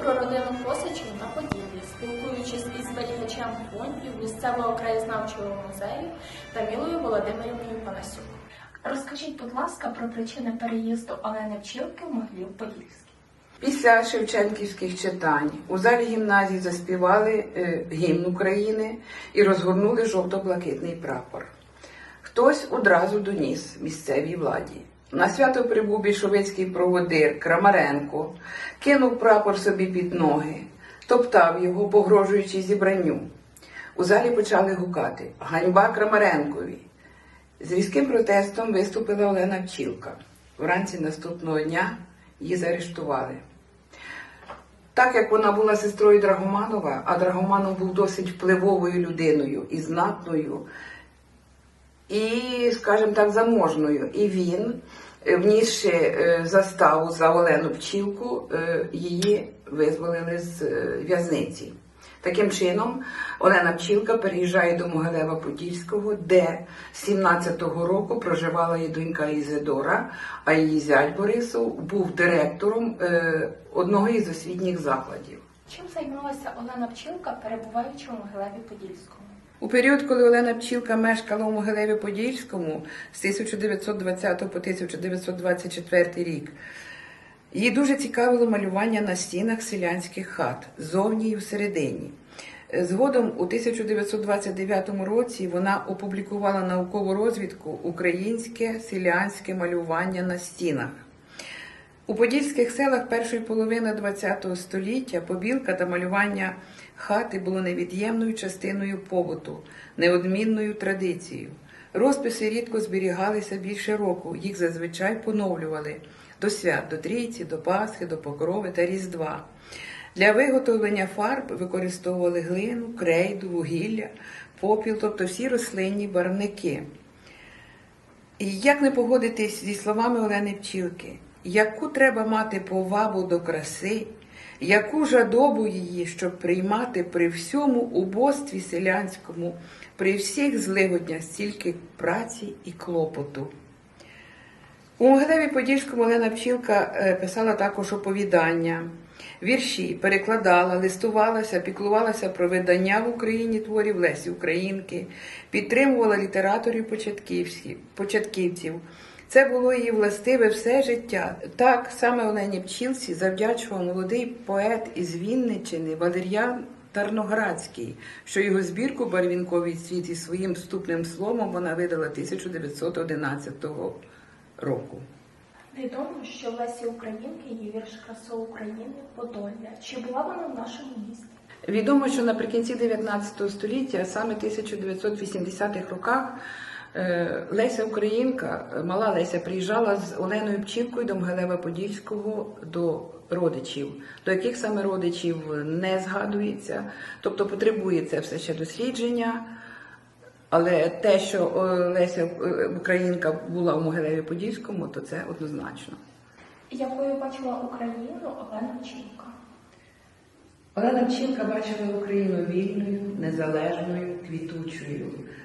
про родину Косачів на Поділлі, спілкуючись із зберігачем фондів місцевого краєзнавчого музею Тамілою Володимирівною Панасюк. Розкажіть, будь ласка, про причини переїзду Олени Пчілки в Могилів-Подільський. Після Шевченківських читань у залі гімназії заспівали е, гімн України і розгорнули жовто-блакитний прапор. Хтось одразу доніс місцевій владі. На свято прибув більшовицький проводир Крамаренко, кинув прапор собі під ноги, топтав його, погрожуючи зібранню. У залі почали гукати Ганьба Крамаренкові. З різким протестом виступила Олена Пчілка. Вранці наступного дня її заарештували. Так як вона була сестрою Драгоманова, а Драгоманов був досить впливовою людиною і знатною, і, скажімо так, заможною. І він, е, внісши е, заставу за Олену Пчілку, е, її визволили з в'язниці. Таким чином, Олена Пчілка переїжджає до Могилева Подільського, де з 17-го року проживала її донька Ізидора, а її зять Борисов був директором одного із освітніх закладів. Чим займалася Олена Пчілка, перебуваючи у Могилеві-Подільському? У період, коли Олена Пчілка мешкала у Могилеві Подільському з 1920 по 1924 рік, її дуже цікавило малювання на стінах селянських хат зовні і всередині. Згодом у 1929 році вона опублікувала наукову розвідку Українське селянське малювання на стінах. У подільських селах першої половини ХХ століття побілка та малювання хати було невід'ємною частиною побуту, неодмінною традицією. Розписи рідко зберігалися більше року, їх зазвичай поновлювали до свят, до трійці, до Пасхи, до Покрови та Різдва. Для виготовлення фарб використовували глину, крейду, вугілля, попіл, тобто всі рослинні барвники. І як не погодитись зі словами Олени Пчілки, яку треба мати повагу до краси, яку жадобу її, щоб приймати при всьому убостві селянському, при всіх злигоднях стільки праці і клопоту. У Могилеві Подільському Олена Пчілка е, писала також оповідання, вірші, перекладала, листувалася, піклувалася про видання в Україні творів Лесі Українки, підтримувала літераторів початківців. Це було її властиве все життя. Так саме Олені Пчілці завдячував молодий поет із Вінниччини Валер'ян Тарноградський, що його збірку Барвінковий світ із своїм вступним словом вона видала 1911 року. Відомо, що в Лесі Українки є вірш красу України Подолля. Чи була вона в нашому місті? Відомо, що наприкінці 19 століття, саме 1980-х роках, Леся Українка, е, мала Леся, приїжджала з Оленою Пчілкою до Могилева Подільського до родичів, до яких саме родичів не згадується, тобто потребує це все ще дослідження. Але те, що е, Леся е, Українка була у Могилеві Подільському, то це однозначно. Якою бачила Україну Олена Пчілка? Олена Пчілка бачила Україну вільною, незалежною, квітучою.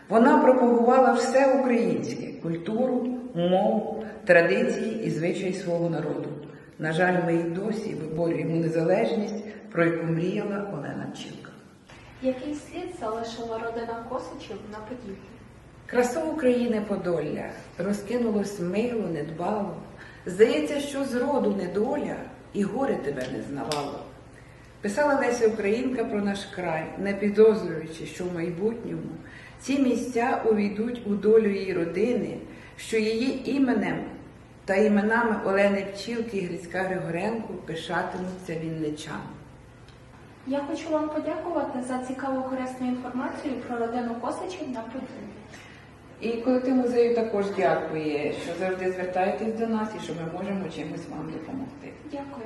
Вона пропагувала все українське культуру, мову, традиції і звичаї свого народу. На жаль, ми і досі виборюємо незалежність, про яку мріяла Олена Пчілка. Який слід залишила родина Косачів на Поділлі? Красу України Подолля розкинулось мило, недбало. Здається, що зроду недоля і горе тебе не знавало. Писала Леся Українка про наш край, не підозрюючи, що в майбутньому ці місця увійдуть у долю її родини, що її іменем та іменами Олени Пчілки і Грицька Григоренко пишатимуться вінничани. Я хочу вам подякувати за цікаву корисну інформацію про родину Косачів на Поділлі. І колектив музею також дякує, що завжди звертаєтесь до нас і що ми можемо чимось вам допомогти. Дякую.